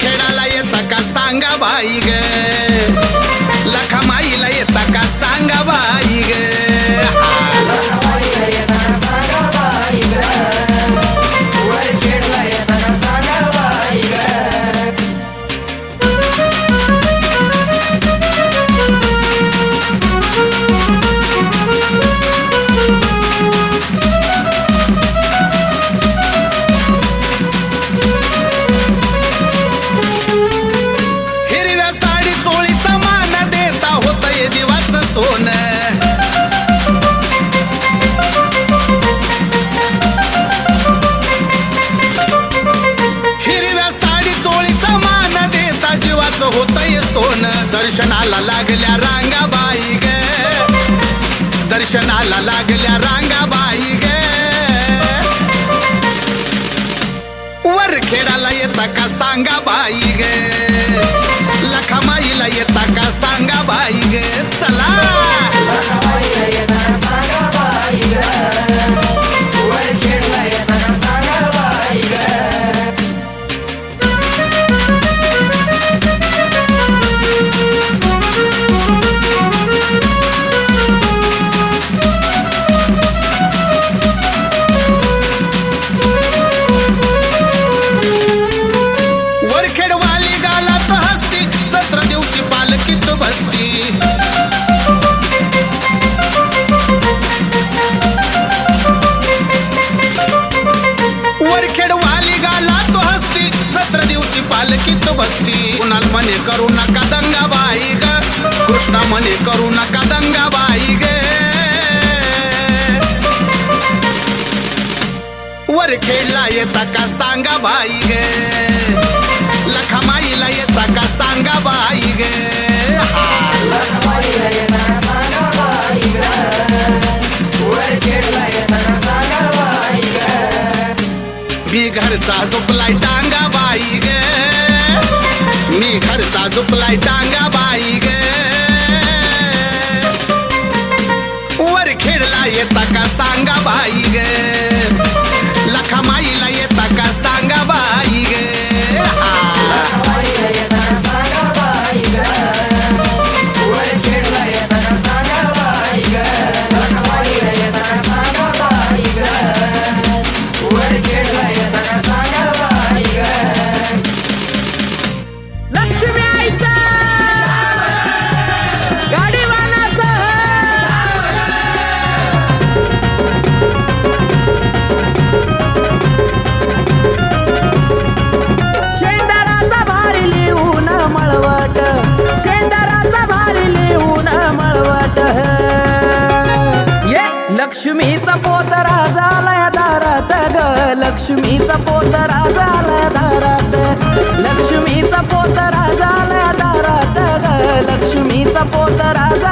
खेडाला येता का सांगा बाई ग? लखा माईला येता का सांगा बाई मला लागल्या रांगा बाई गे. वर खेळाला येता का सांगा बाई गे लखामाईला येता का सांगा बाई गे? चला झोपलाय टांगा बाई गे. मी घरचा झोपलाय टांगा लक्ष्मीचा पोतरा झाला दारात. लक्ष्मीचा पोतरा झाला दारात. लक्ष्मीचा पोतरा झाला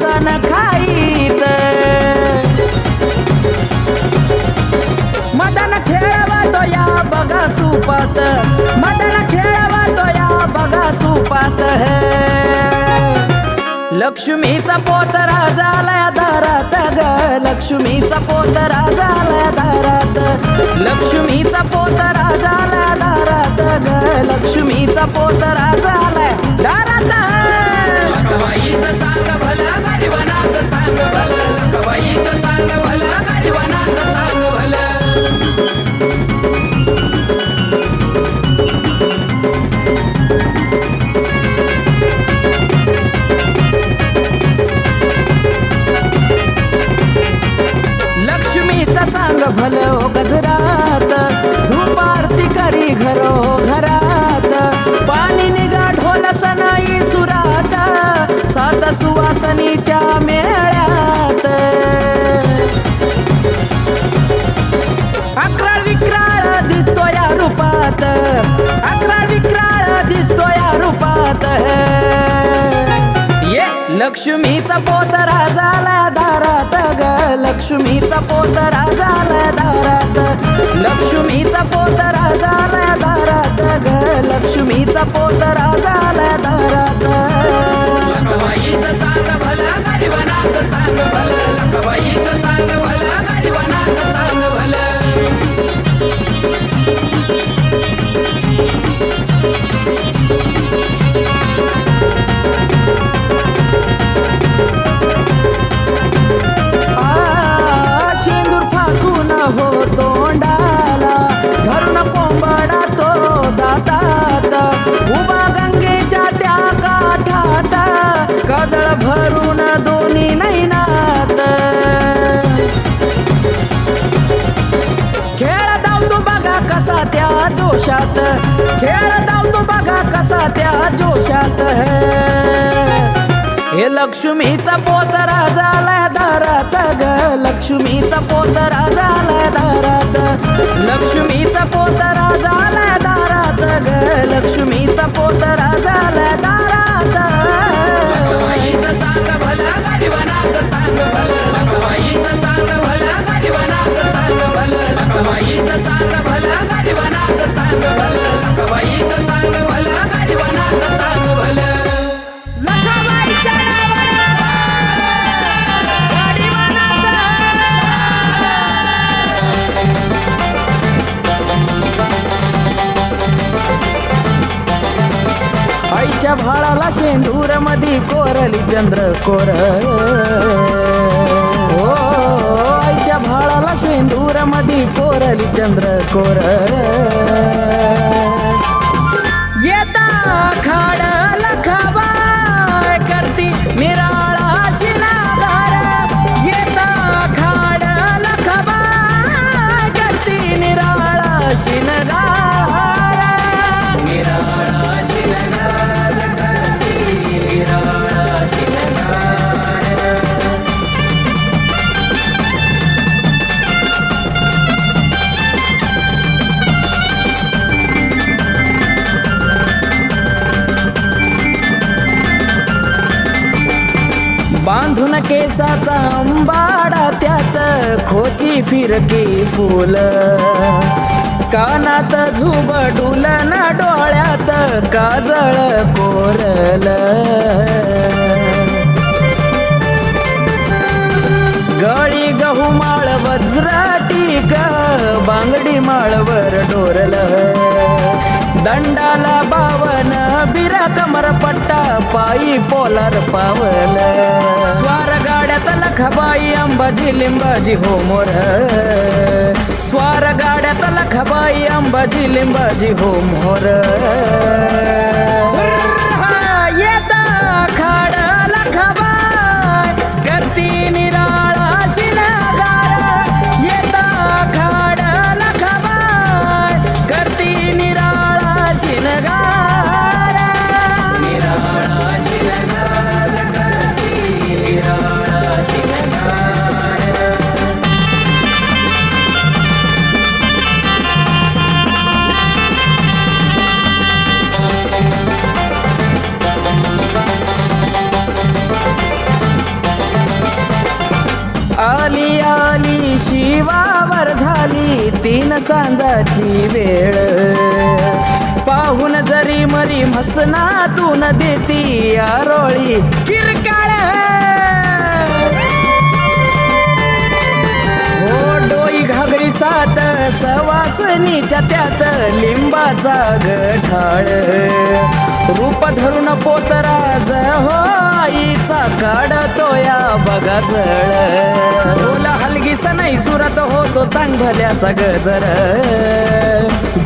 सण खाईत. मदन खेळवतो या बघा सुपात. मदन खेळवतो या बघा सुपात. लक्ष्मीचा पोतरा झाला दारात ग. लक्ष्मीचा पोतरा झाला दारात. लक्ष्मीचा पोतरा झाला दारात ग. लक्ष्मीचा पोतरा झालाय दारात. लक्ष्मीचा चांग भल हो गजरात. धूप आरती करी घरो. लक्ष्मीचा पोतरा झाला दारात ग. लक्ष्मीचा पोतरा झाला दारात. लक्ष्मीचा पोतरा झाला दारात ग. लक्ष्मीचा पोतरा झाला दारात. बघा त्या जोशात हे. लक्ष्मीचा पोतरा झाला दारात ग. लक्ष्मीचा पोतरा झाला दारात. लक्ष्मीचा पोतरा झाला दारात ग. लक्ष्मीचा पोतरा झाला दारात. चांग भलं गाडीवनाचं चांग भला. लखबाईचं भला भलं गाडीवनाचं चांग भला. लखबाईचं चांग कोरली चंद्र कोर. हो आईच्या भाळाला शेंदूर मधी कोरली चंद्र कोर. अंबाडा त्यात खोची फिरकी फुल. कानात झुबडुल ना डोळ्यात काजळ कोरल. गळी गहू माळ वज्राटीक बांगडी माळवर डोरल. दंडाला बावन बिरा कमर पट्टा पायी पोलार पावल. स्वार गाड्यात लखबाई अंबाजी लिंबाजी हो मोर. स्वार गाड्यात लखबाई अंबाजी लिंबाजी हो मोर. त्याच्या त्यात लिंबाचा गठाळ. रूप धरून पोतराज हो आईचा काढतो या बघा जळ ढोल हलगीस नाही सुरत होतो चांगल्याचा गजर.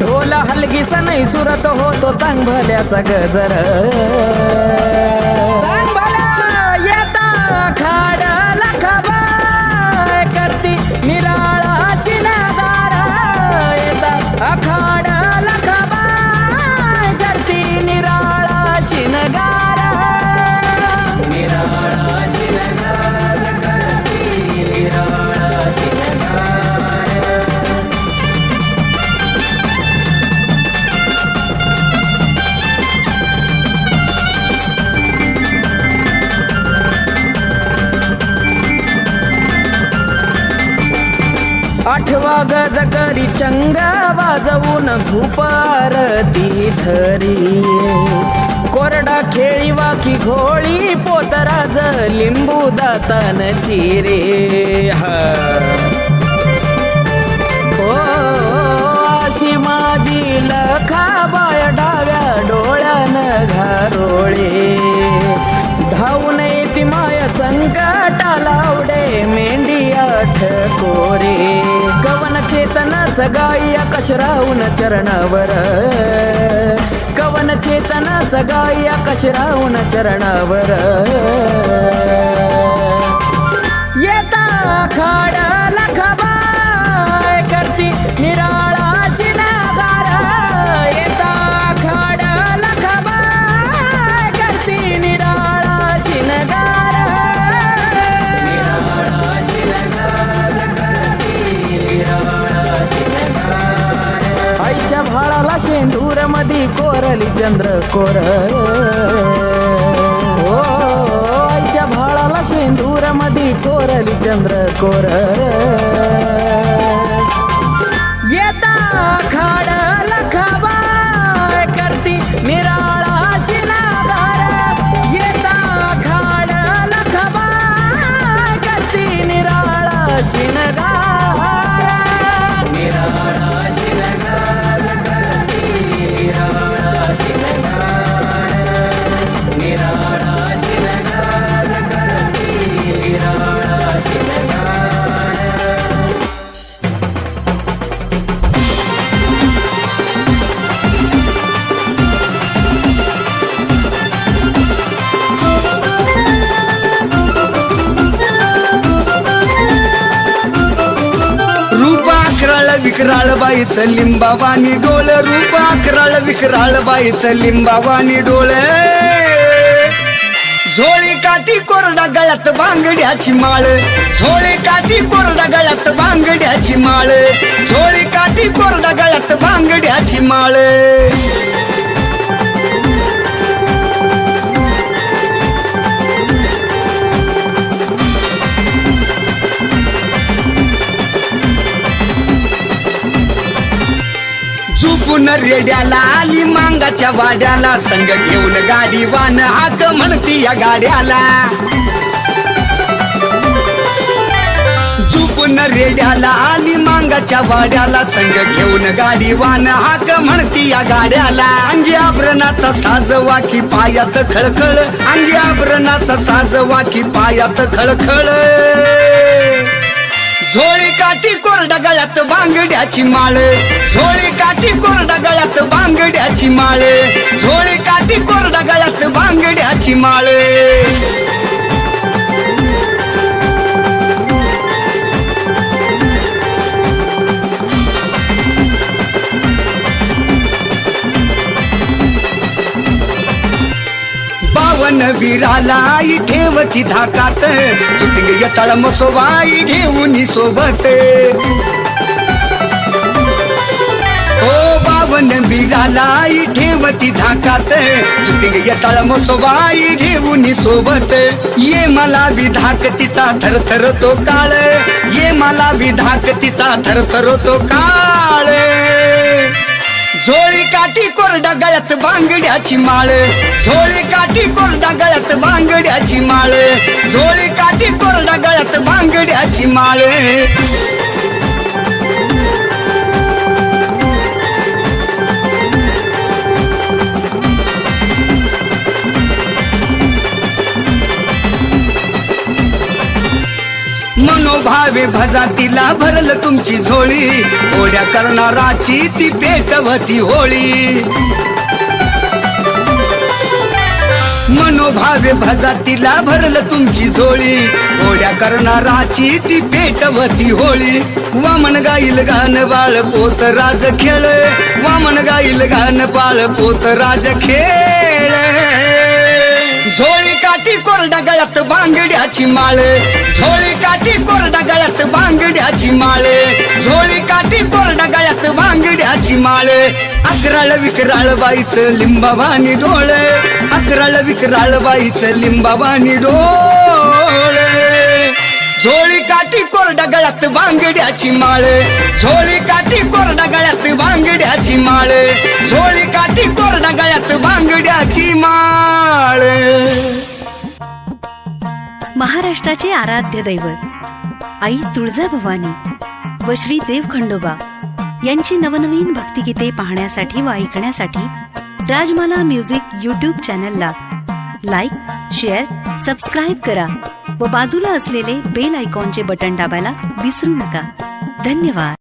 ढोल हलगीस नाही सुरत होतो चांगभल्याचा गजर. येता खाड लखाबाय चंगा वाजवून भूपारती धरी. कोरडा खेळी वाकी घोळी पोतराज लिंबू दातन चिरे. हो. अशी माझी लखाबाय डाव्या डोळ्यान घारोळे. धावून येते माय संकटाला आवडे मेंढी आठ कोरे. चेतनाच गाई आकाश राहून चरणावर. कवन चेतनाच गाई आकाश राहून चरणावर. येता खाडा लखबाय आईच्या भाळाला शेंदूर मधी कोरली चंद्र कोर. आईच्या भाळाला शेंदूर मधी कोरली चंद्र कोर. येता विकराळ बाईच लिंबावानी डोळ रूप अकराळ विकराळ बाईच लिंबावानी डोळ. झोळी काठी कोरडा गळ्यात बांगड्याची माळ झोळी काठी कोरडा गळ्यात बांगड्याची माळ झोळी काठी कोरडा गळ्यात बांगड्याची माळ. पुन्हा रेड्याला आली मांगाच्या वाड्याला. संग घेऊन गाडी वान हाक म्हणती या गाड्याला. पुन्हा रेड्याला आली मांगाच्या वाड्याला. संग घेऊन गाडी वान हाक म्हणती या गाड्याला. अंगी आभरणाचा साज वाकी पायात खळखळ. अंगी आभरणाचा साज वाकी पायात खळखळ. झोळी काठी कोरडा गळ्यात बांगड्याची माळ झोळी काठी कोरडा गळ्यात बांगड्याची माळ झोळी काठी कोरडा गळ्यात बांगड्याची माळ हो बावन वीराला आई ठेवती धाकात. तुटिंग येताळ मसोबाई घेऊन सोबत. ओ बावन वीराला ठेवती धाकात. चुटिंग येताळ मसोबाई घेऊन सोबत. ये मला विधाक तिचा थरथर तो काळ. ये मला विधाक तिचा थरथर तो काळ. झोळी का कोरडा गळ्यात बांगड्याची माळ. झोळी काठी कोरडा गळ्यात बांगड्याची माळ. झोळी काठी कोरडा गळ्यात बांगड्याची माळ. मनोभावे भजा तिला भरल तुमची झोळी. ओढ्या करणाराची ती पेटवती होळी. मनोभावे भजा तिला भरल तुमची झोळी. ओढ्या करणाराची ती पेटवती होळी. वामन गाईल गान बाळ पोत राज खेळ. वामन गाईल गान बाळ पोत राज खेळ. झोळी काठी कोरडा गळ्यात बांगड्याची माळ झोळी काठी कोरडा गळ्यात बांगड्याची माळ झोळी काठी कोरडा गळ्यात बांगड्याची माळ अकराळ विकराळ बाईचं लिंबावानी डोळ अकराळ विकराळ बाईचं लिंबावानी डोळ झोळी काठी कोरडा गळ्यात बांगड्याची माळ झोळी काठी कोरडा गळ्यात बांगड्याची माळ झोळी काठी कोरडा गळ्यात बांगड्याची माळ महाराष्ट्राचे आराध्य दैवत आई तुळजाभवानी व श्री देव खंडोबा यांची नवनवीन भक्तिगीते पाहण्यासाठी व ऐकण्यासाठी राजमाला म्युझिक यूट्यूब चॅनलला लाईक शेअर सबस्क्राईब करा व बाजूला असलेले बेल आयकॉनचे बटन दाबायला विसरू नका. धन्यवाद.